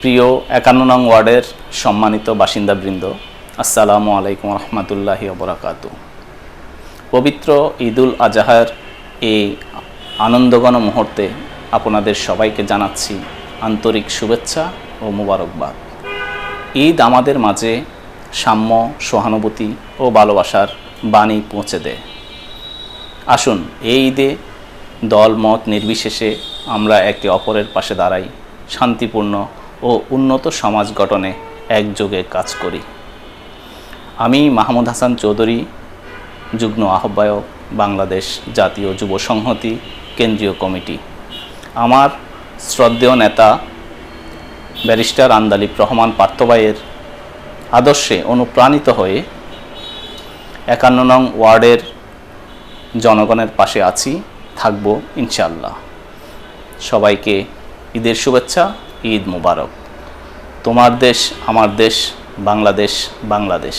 প্রিয় একান্ন নং ওয়ার্ডের সম্মানিত বাসিন্দাবৃন্দ, আসসালামু আলাইকুম রহমতুল্লাহি ওবরাকাতু। পবিত্র ঈদুল আজহার এই আনন্দঘন মুহূর্তে আপনাদের সবাইকে জানাচ্ছি আন্তরিক শুভেচ্ছা ও মুবারকবাদ। ঈদ আমাদের মাঝে সাম্য, সহানুভূতি ও ভালোবাসার বাণী পৌঁছে দেয়। আসুন, এই ঈদে দল, মত নির্বিশেষে আমরা একে অপরের পাশে দাঁড়াই, শান্তিপূর্ণ ও উন্নত সমাজ গঠনে একযোগে কাজ করি। আমি মাহমুদ হাসান চৌধুরী, যুগ্ম আহ্বায়ক, বাংলাদেশ জাতীয় যুব সংহতি, কেন্দ্রীয় কমিটি। আমার শ্রদ্ধেয় নেতা, ব্যারিস্টার আন্দালিব রহমান পার্থবাইয়ের আদর্শে অনুপ্রাণিত হয়ে একান্ন নং ওয়ার্ডের জনগণের পাশে আছি, থাকব ইনশাল্লাহ সবাইকে ঈদের শুভেচ্ছা, ঈদ মুবারক। তোমার দেশ আমার দেশ বাংলাদেশ বাংলাদেশ।